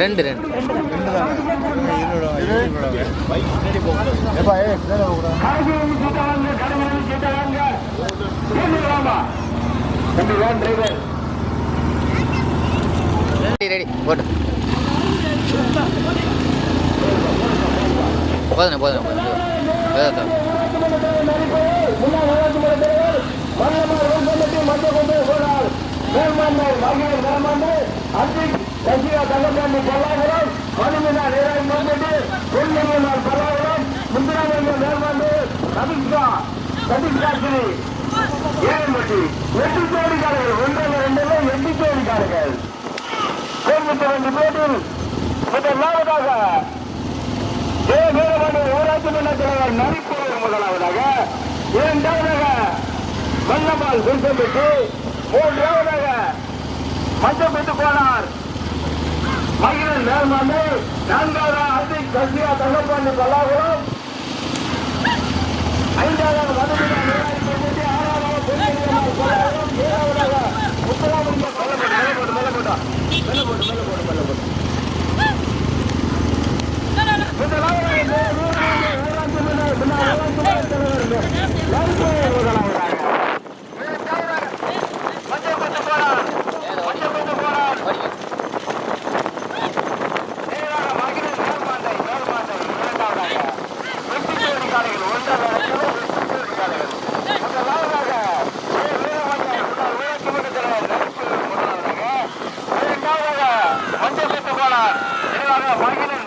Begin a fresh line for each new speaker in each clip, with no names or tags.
ரெண்டு ரெண்டு. Ready ready போட்டு போதுண்ணே போதுண்ணே போதும் போதும்.
எட்டு கோடிக்காரர்கள் ஒன்றரை ரெண்டில் எட்டு கோடிக்காரர்கள். கோயம்புத்தூர் ரெண்டு பேரில் முதலாவதாக ஏ வீரமணி ஊராட்சி மன்ற தலைவர் நரிப்பூர் முதலாவதாக இரண்டாவதாக வல்லம்மாள் குருசம்பட்டி மூன்றாவதாக மஞ்சப்பட்டு போனார் மகிழன் மேல்மாண்டு நான்காவதாக அர்த்திக் கசியா தங்கப்பாண்டி பல்லாகுளம் ஐந்தாவது மதுரை நீராடி ஆறாவது பொன்னியம்மன் பல்லாகுளம் ஏழாவதாக முத்தலாமலிங்கம் மேலே போட்டு மேலே போட்டா மேலே போட்டு மேலே போட்டு மேலே போட்டு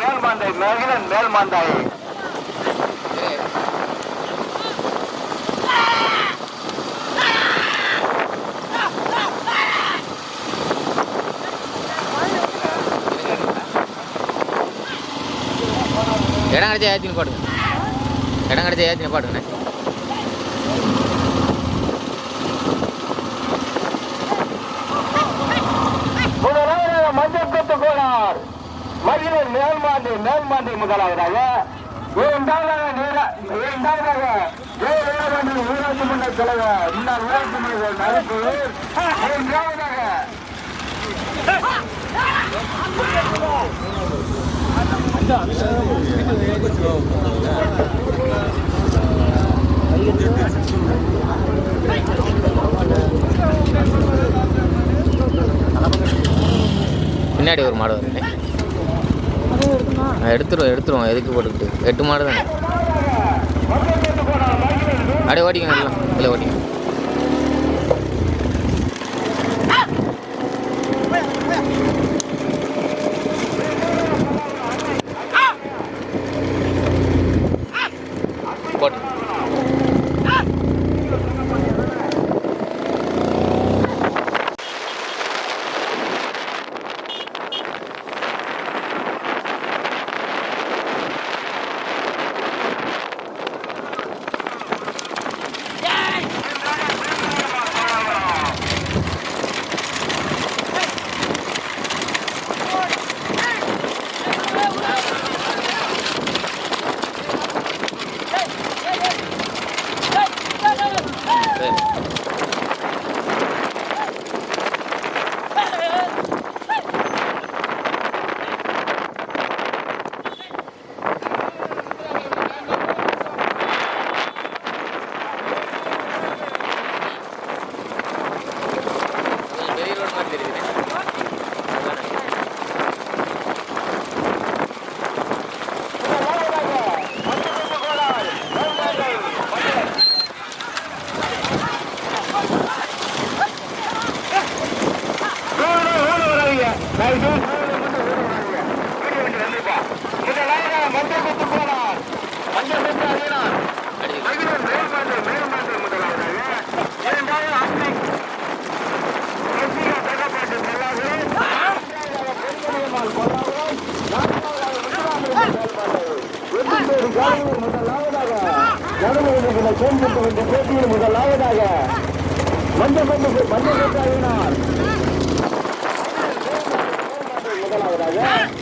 மேல்மாந்தை மகிழன் மேல்மாந்தாய்
இடம் கிடைச்சா ஏற்றின்னு போடுங்க. இடம் கிடைச்சா ஏற்றின்னு போடுங்கண்ணே.
முதலாவதாக மஞ்சக்கத்து கோனார் மகிழன் மேல்மாந்தை மேல்மாந்தை முதலாவதாக ஊராட்சி மன்ற தலைவர் முன்னாள் ஊராட்சி மன்ற மூன்றாவதாக
பின்னாடி ஒரு மாடு வருது. எடுத்துருவோம் எடுத்துருவோம். எதுக்கு போட்டுக்கிட்டு? எட்டு மாடு தானே? அப்படியே ஓட்டிங்க எல்லாம் இல்லை ஓட்டிங்க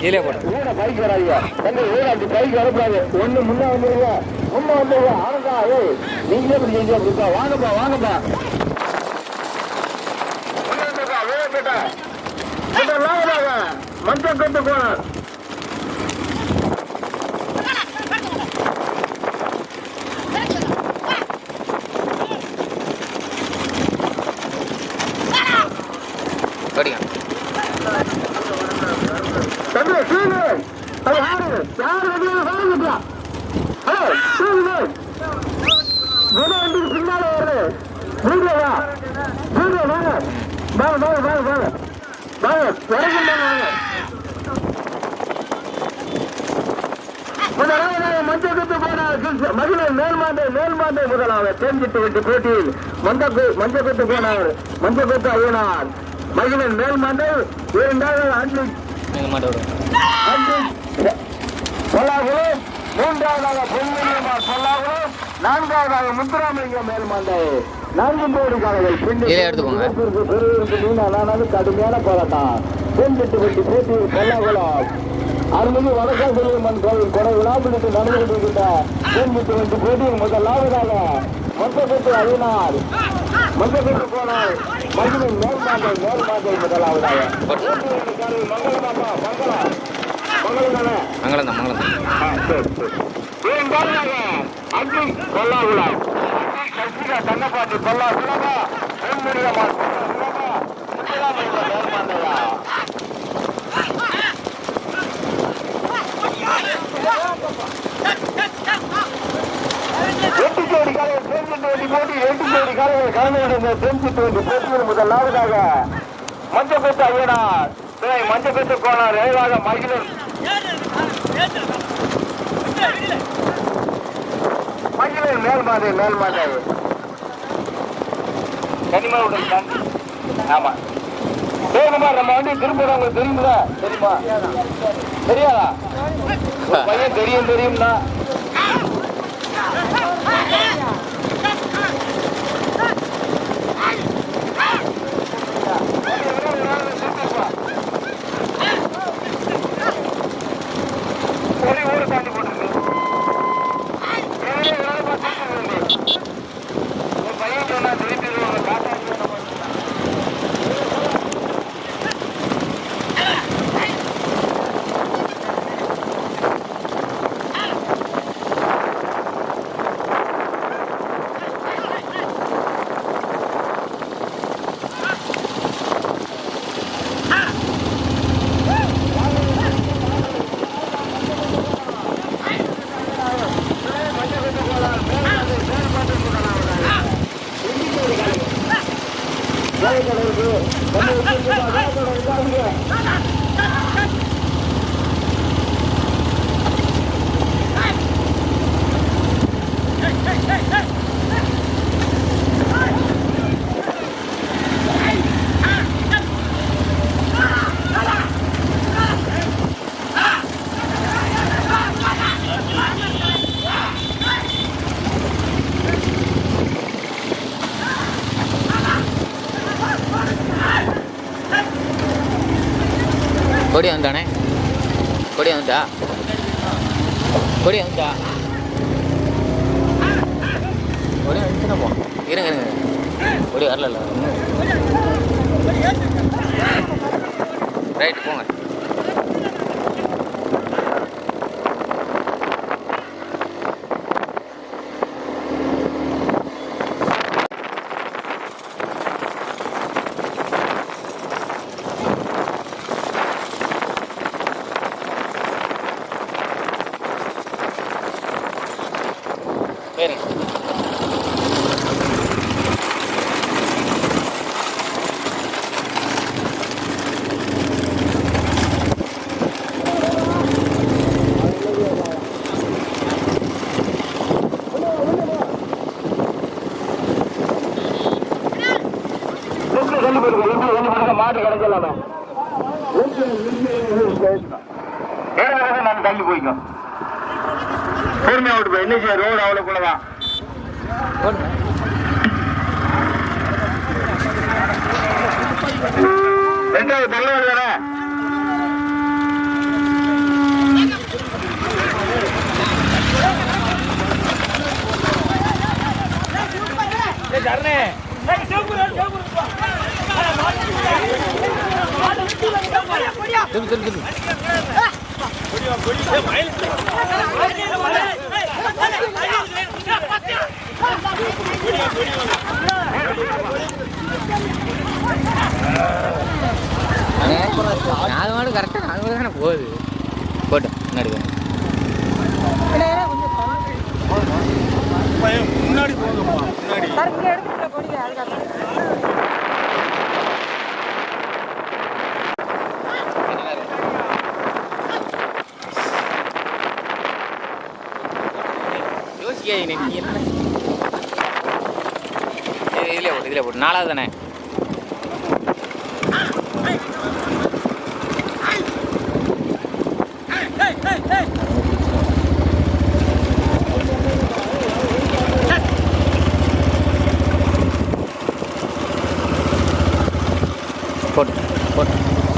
கீழே
இதிலே போட்டு
பைக் வராங்க பைக் வரக்கூடாது ஒண்ணு முன்ன வந்துருங்க. முன்ன வந்து ஆனந்தா ஏய் நீங்களே இப்படி செஞ்சு அப்படிப்பா வாங்கப்பா வாங்கப்பா. மஞ்சள் கொண்டு போன மேல்மாண்டை மேல்மாண்டை முதலாவது தேர்ந்திட்டு விட்டு போட்டியில் மஞ்சள் கு- மஞ்சள் குத்து போனார். மஞ்சள் குத்து அய்யனார். மகளிர் மேல்மாண்டை இரண்டாவது பொல்லாகுளம் மூன்றாவதாக பொன்னியம்மாள் நான்காவதாக முத்துராமலிங்கம் மேல்மாண்டை நான்கு கோடி காலையில் கடுமையான போராட்டம். தேன்பிட்டு வெட்டி அருள்மிகு வணக்கம் செல்வமன் கோவில் கொடை விழாப்பிடித்து நடந்து கொண்டிருக்கின்ற தேன்பிட்டு வெட்டி போட்டியில் முதலாவதாக மொத்தப்பட்டு அழினார் மொத்தப்பட்டு போனார் மகிழின் மேல்மாண்டை மேல்மாண்டை முதலாவதாக மங்களமாப்பா மங்களம் மங்களம்.
மங்களம் தான்? மங்களம் தான்
சரி, சரி. அக்னி சசிகா தங்கப்பாட்டி கொல்லாகுளமா பொன்முடியம்மாள் கொல்லாகுளமா முத்துராமலிங்க மேல்மாண்டையா எட்டு ஜோடி காலையில் தேர்ச்சி வேண்டி போட்டி எட்டு ஜோடி காலையில் கலந்து கொண்டிருந்த தேர்ச்சி வேண்டி போட்டியில் முதலாவதாக மஞ்சப்பெத்து ஐயனார். துணை கோனார் ஏழாக மகிழன் மகிழன் மேல்மாதை மேல்மாதை. கனிமாவுடன் ஆமா. வேணுமா நம்ம வண்டி திருப்பூர் உங்களுக்கு தெரியுங்களா தெரியுமா? தெரியாதா? பையன் தெரியும் தெரியும்னா ஒரு ஊரு தாண்டி போட்டுருக்கு எவ்வளவு வேலை பார்த்துட்டு ஒரு பையன் சொன்னா திருப்பி ஒரு காட்டாச்சு நம்ம
கொடி வந்துட்டானே? கொடி வந்துட்டா? கொடி வந்துட்டா? கொடி வந்துச்சுன்னா போ. இருங்க இருங்க கொடி வரல ரைட்டு போங்க.
ரெண்டாவது பல்லவர் வேற
ஜர்னே திரும்பி திரும்பி திரும்பி நாலு மாடு கரெக்டாக நாலு மாடு தானே போகுது போட்டோம் முன்னாடி
முன்னாடி முன்னாடி
யோசிக்காதீங்க நீ என்ன? இதில் போட்டு நாலாவது தானே? போட்டு போட்டு.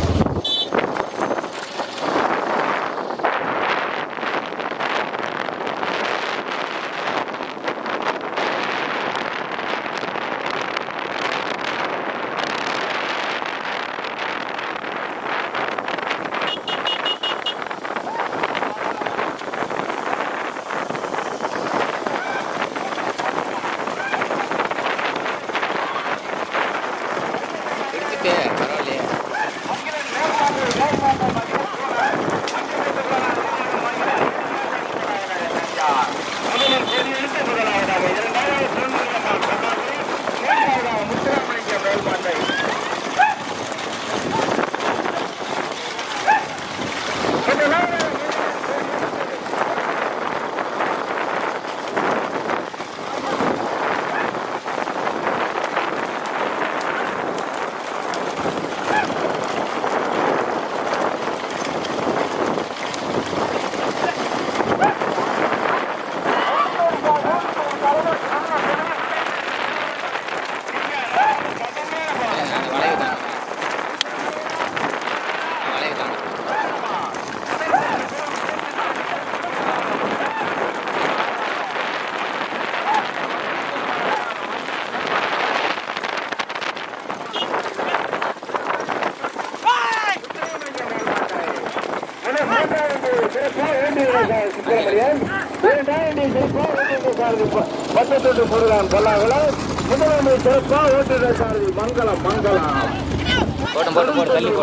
முருகன் பல்லாகுளம் முதலாமை சிறப்பா ஓட்டுநர் சாரதி மங்களம் மங்களம்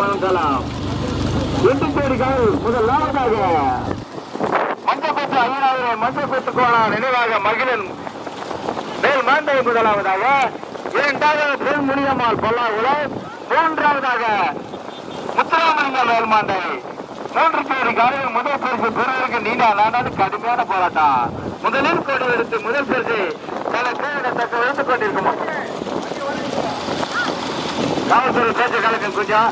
மங்களம் எட்டு முதலாவதாக மஞ்சப்பட்டு ஐயனாயிரம் மஞ்சப்பட்டு கோணம் நினைவாக மகிழன் மேல் மாந்தை முதலாவதாக இரண்டாவது பெண் முனியம்மாள் பொல்லாகுளம் மூன்றாவதாக முத்துராமலிங்க மேல்மாண்டை மூன்று பேரு காலையில் முதல் பரிசு பெறுவதற்கு நீண்ட நாடாது கடுமையான போராட்டம். முதலில் கொடி எடுத்து முதல் பரிசு தக்க வைத்துக் கொண்டிருக்கும்? காவல்துறை பேச்ச கலக்கம் கொஞ்சம்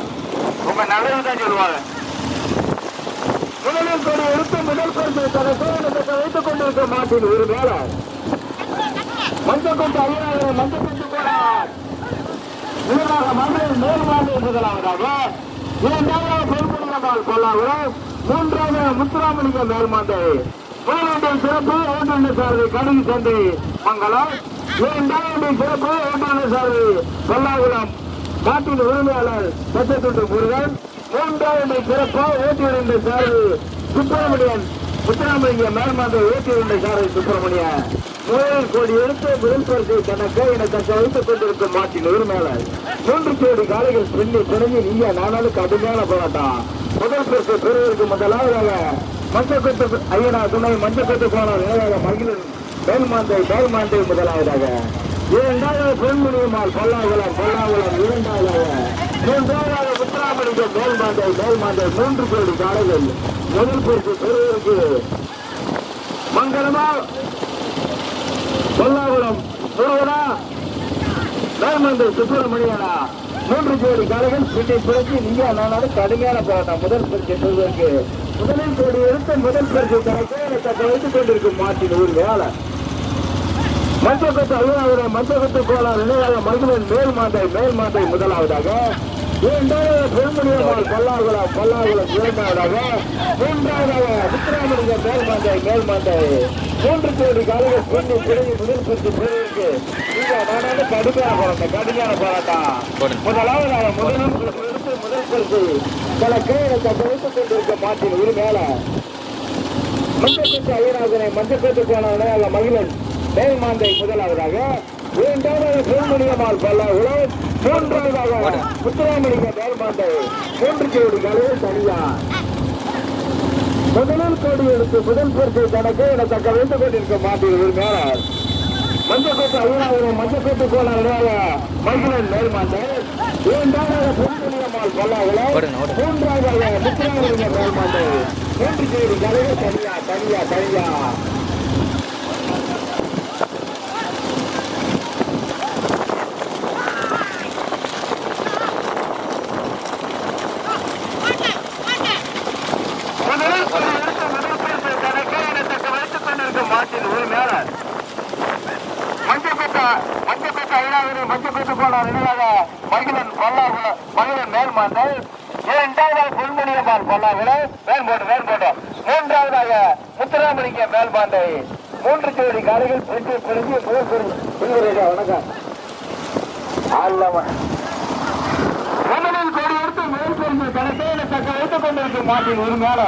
உங்க நல்லது தான் சொல்லுவாங்க. முதலில் கொடி எடுத்து முதல் பரிசு பல பேரிட தக்க வைத்துக் கொண்டிருக்க ஒரு வேலை மஞ்சள் கொண்டு ஐயாயிரம் மஞ்சள் கொண்டு போனார். இதற்காக மகளிர் மேல்மாண்டு முதலாவதாக இரண்டாவது பெருமணியம்மாள் கொல்லாபுரம் மூன்றாவது முத்துராமலிங்க மேல்மாண்டை. மூன்றாவது சிறப்பு ஓட்டுநர் சாரதி கடுகு சந்தை மங்கலம் இரண்டாவது சிறப்பு ஓட்டுநர் சாரதி கொல்லாபுரம் காட்டின் உரிமையாளர் பச்சத்துண்டு முருகன். மூன்றாவது சிறப்பு ஓட்டுநர் சாரதி சுப்பிரமணியன். முத்துராமலிங்க மேல்மாண்டை ஓட்டுநர் சாரதி சுப்பிரமணியன். மூன்று கோடி எடுத்து முதல் பரிசை தனக்கு என தக்க வைத்துக் கொண்டிருக்கும் மாட்டின் உரிமையாளர். மூன்று கோடி காலைகள் பின்னி பிணைஞ்சு நீங்க நானாலும் கடுமையான போராட்டம். முதல் பரிசு பெறுவதற்கு முதலாவதாக மஞ்சக்கோட்டு ஐயனா துணை மஞ்சக்கோட்டு போன நிலையாக மகிழன் வேல்மாந்தை வேல்மாந்தை முதலாவதாக. இரண்டாவது பெண்மணியம்மாள் பல்லாகுளம் பல்லாகுளம் இரண்டாவதாக மூன்றாவதாக முத்துராமலிங்கம் மேல்மாந்தை மேல்மாந்தை மூன்று கோடி காலைகள் முதல் பரிசு பெறுவதற்கு மங்களமா பொல்லாகுளம் முருகனா வேல்மந்து சுப்பிரமணியனா. மூன்று கோடி காலைகள் பின்னை பிறகு நீங்க நானும் கடுமையான போராட்டம். முதல் பரிசை பெறுவதற்கு முதலில் கோடி எடுத்து முதல் பரிசை தனக்கு வைத்துக் கொண்டிருக்கும் மாட்டின் ஒரு வேலை மஞ்சக்கத்து ஐயாவது மஞ்சக்கத்து கோலம் நினைவாக மகிழன் மேல் மாந்தை மேல் மாந்தை முதலாவதாக. இரண்டாவது பெருமணியம்மாள் பல்லாகுளம் பல்லாகுளம் இரண்டாவதாக. மூன்றாவதாக முத்துராமலிங்க மேல் மாந்தை மேல் மாந்தை மூன்று கோடி காலையில் பண்ணி பிறகு முதல் பரிசு பெறுவதற்கு இங்க நாடான கடுமையான போராட்டம் கடுமையான போராட்டம்.
போடுங்க.
முதலாவதாக முதலும் எடுத்து பல கையில வைத்துக் கொண்டிருக்க மாட்டின் ஒரு மேல மஞ்சக்கட்டு ஐயராஜனை மஞ்சக்கட்டு போனவனே அல்ல மகிழன். மேல்மாந்தை முதலாவதாக இரண்டாவது பொன்முனியம்மாள் பல்லாகுளம் மூன்றாவதாக முத்துராமலிங்க மேல்மாந்தை மூன்று கோடி காலையில் தனியா. முதலில் கோடி எடுத்து முதல் பரிசை தனக்கு என தக்க வைத்துக் கொண்டிருக்க மாட்டின் ஒரு மேல மஞ்சக்கோட்டை ஐயனாவது மஞ்சக்கோட்டை போனாங்க மகிழன் மேல்மாந்தை இரண்டாவது பொன்முனியம்மாள் பல்லாகுளம்
ஓடுங்க, ஓடுங்க.
மூன்றாவதாக முத்துராமலிங்க மேல்மாந்தை மூன்று கோடி காலையில் தனியா தனியா தனியா முதலில் கொடி எடுத்து முதல் பரிசை தனக்கு என தக்க வைத்துக் கொண்டிருக்கும் மாட்டின் ஒரு மேல மஞ்சப்பேட்டை மஞ்சப்பேட்டை ஐநாவது மஞ்சப்பேட்டை போன நினைவாக மகிழன் பல்லாகுல மகிழன் மேல்மாண்டை இரண்டாவதாக பொன்முனியம்மாள் பல்லாகுல மேல்போட்டு மேல்போட்டு மூன்றாவதாக முத்துராமலிங்க மேல்மாண்டை மூன்று ஜோடி காலைகள் பிரிஞ்சு பிரிஞ்சு முதல் பிரிவு வணக்கம் ஆல்லாம முதலில் கோடி எடுத்து மேல் பிரிஞ்சு கணக்கே தக்க வைத்துக் கொண்டிருக்கும் மாட்டின் ஒரு மேல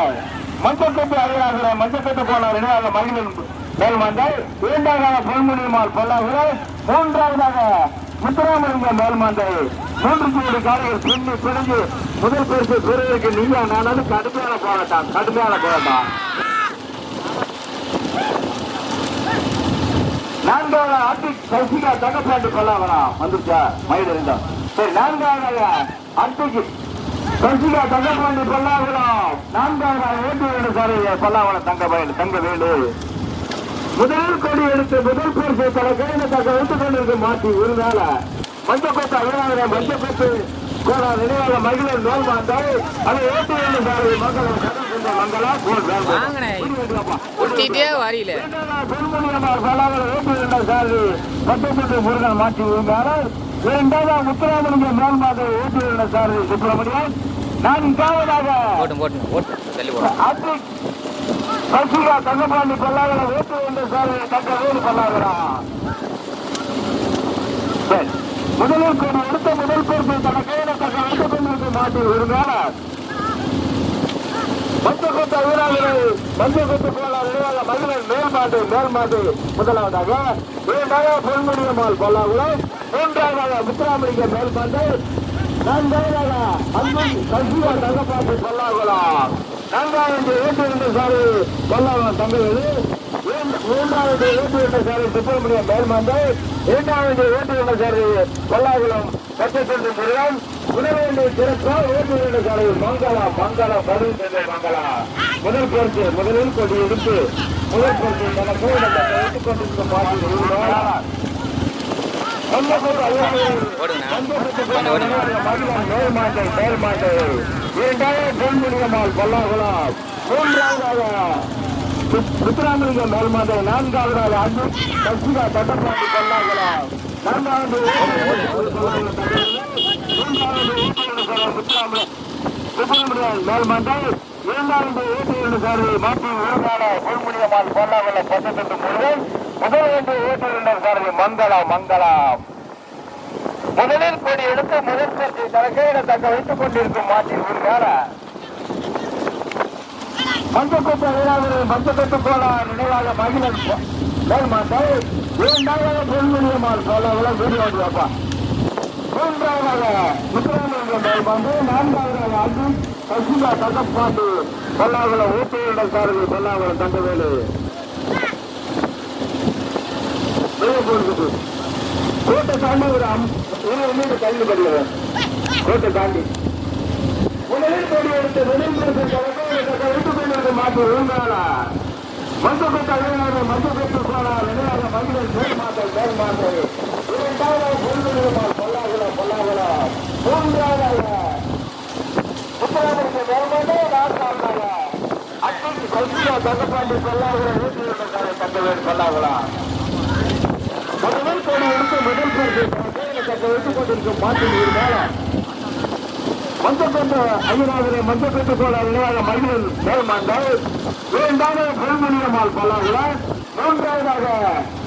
மஞ்சக்கட்டு அறையாகிற மஞ்சக்கட்டு போன நினைவாக மகிழன் மேல்மாண்டாய் இரண்டாவதாக பொன்முனியம்மாள் பல்லாகுல மூன்றாவதாக முத்துராமலிங்க மேல்மாண்டை மூன்று கோடி காலையில் பின்னி பிரிஞ்சு முதல் பரிசு பெறுவதற்கு நீங்க நானும் கடுமையான போராட்டம் கடுமையான போராட்டம். நான்காவது ஆர்டிக் சசிகா தங்கப்பாண்டு கொள்ளாவனா வந்துருச்சா? மயில் இருந்தோம் சரி நான்காவதாக ஆர்டிக் சசிகா தங்கப்பாண்டி பல்லாவரம். நான்காவதாக ஓட்டு வேண்டு சாரி பல்லாவரம் தங்க வேலு முதல் கொடி எடுத்து முதல் பரிசு தல கையில தக்க வைத்துக் கொண்டிருக்கும் மாட்டி ஒரு வேலை மஞ்சக்கோட்டை ஐயாயிரம் மஞ்சக்கோட்டு கோலா நினைவாக மகிழர் நோல் மாந்தாய் அதை வேண்டு சாரி போல் முருகன் மாற்றி விழுந்தார் இரண்டாவது முத்துராமலிங்க மேல்மாதை ஓட்டு விழுந்த சார் சுப்பிரமணியன். நான்காவதாக
போட்டும் போட்டும் போட்டும். தள்ளி போடும்
அட்ரிக் சசிகா தங்கப்பாண்டி பல்லாவர ஓட்டு விழுந்த சார் தக்க வேலு பல்லாவரா முதலில் கோடி எடுத்த முதல் பொறுப்பு தன கையில தக்க வைத்துக் கொண்டிருக்கும் மாட்டில் இருந்தாலும் மஞ்சக்கொத்து வீராங்கனை மஞ்சக்கொத்து போலார் இடையாக மகளிர் மேல்மாட்டு மேல்மாட்டு முதலாவதாக இரண்டாவது பொன்முடியம்மாள் பல்லாகுளம் மூன்றாவதாக முத்துராமலிங்க மேல்மாட்டு. நான்காவதாக அன்பன் சசியா தங்கப்பாட்டு பல்லாகுளம் நான்காவது ஏற்றிருந்த சாரி பல்லாகுளம் தங்கவேலு மூன்றாவது ஏற்றிருந்த சாரி சுப்பிரமணியம் மேல்மாண்டு இரண்டாவது ஏற்றிருந்த சாரி பல்லாகுளம் பச்சைத்தொண்டு முருகன். முதலேண்டு திறப்பா ஓட்டுநர் சாலை மங்களா மங்களா பதில் சென்ற மங்களா. முதல் பரிசு முதலில் கொடி எடுத்து முதல் பரிசு தனக்கு கோயிலை மேல்மாட்டை மேல்மாட்டை இரண்டாவது பொன்முனியம்மாள் சசிகா தட்டப்பாண்டி பல்லாகுளம் நான்காவது சுப்பிரமணியன் இரண்டாவது மாற்றி உருவான பொன்முடியம்மாள் பொன்னாவல்ல பக்கத்து முருகன் முதல் வந்து ஓட்டுநர் சாரதி மங்களம் மங்களம் முதலில் கொடி எடுத்து முதல் பரிசை தலைக்கையில தக்க வைத்துக் கொண்டிருக்கும் மாட்டின் உருவான மஞ்சக்கொட்டு வீராவது மஞ்சக்கொட்டு போல நினைவாக மகிழன். மேல்மாண்டல் இரண்டாவது பொன்முடியம்மாள் போல வீடியோ அப்பா. மூன்றாவதாக முத்துராமலிங்கம் மேல்பாண்டு நான்காவதாக அன்பு சசிகா தங்கப்பாண்டு. பல்லாகுளம் ஊட்டியுடன் சாரதி பல்லாவளம் தங்கவேலு. வெளியே கோட்டை தாண்டி ஒரு அம் இருபது மீட்டர் தள்ளி கோட்டை தாண்டி முதலில் கோடி எடுத்து வெளியில் வைத்துக் கொண்டிருக்க மாட்டு விழுந்தாளா மஞ்சக்கொட்டை அழுகாத மஞ்சக்கொட்டு போனா நினைவாக மகிழன் மேல் மாட்டல் மேல் மாட்டல் இரண்டாவது பொருளுமால் பொல்லாகுலம் பொல்லாகுலம் மூன்றாவதாக முத்தராமலிங்க மேல்மாட்டே நான்காவதாக அன்னைக்கு சசிகா தங்கப்பாண்டி பொல்லாகுலம் நூற்றி இரண்டு தங்கவேல் முதல் கோடி எடுத்து முதல் பரிசு தக்க வைத்துக் கொண்டிருக்கும் மாட்டின் ஒரு மேலம் மஞ்சப்பட்டு ஐயனாவிலே மஞ்சப்பட்டு போல நினைவாக மகிழன் மேல்மாண்டால் இரண்டாவது பொன்முனியம்மாள் பல்லாகுல மூன்றாவதாக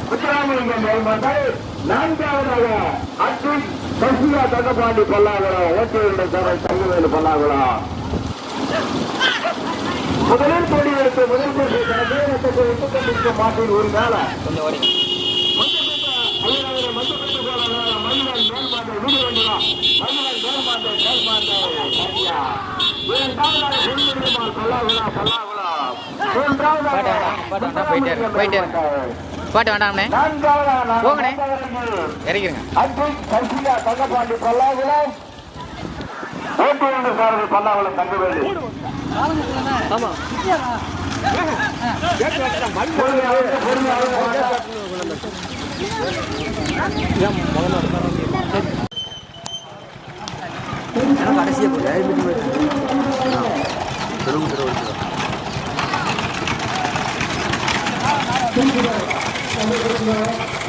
முத்துராமலிங்கம் மேல்மண்டல் நான்காவதாக அட்வின் சசிகா தங்கபாண்டி பல்லாகுளம் ஓட்டியுள்ள தர தங்கவேலு பல்லாகுளம் முதலில் போடி எடுத்து முதல் போட்டி வீரத்துக்கு விட்டு மாட்டின் ஒரு மேல
கொஞ்சம் ஓடி பாட்டு வேண்டாம்ண்ணே போங்கண்ணே. இறங்கிருங்க
தங்கப்பாண்டி பல்லாகுளம் ஓட்டு ஒன்று சாரதி பல்லாகுளம் தங்கவேலு பொறுமையாக ஆனால்
கடைசியாக போய் தெருவு தெருவு
Thank you.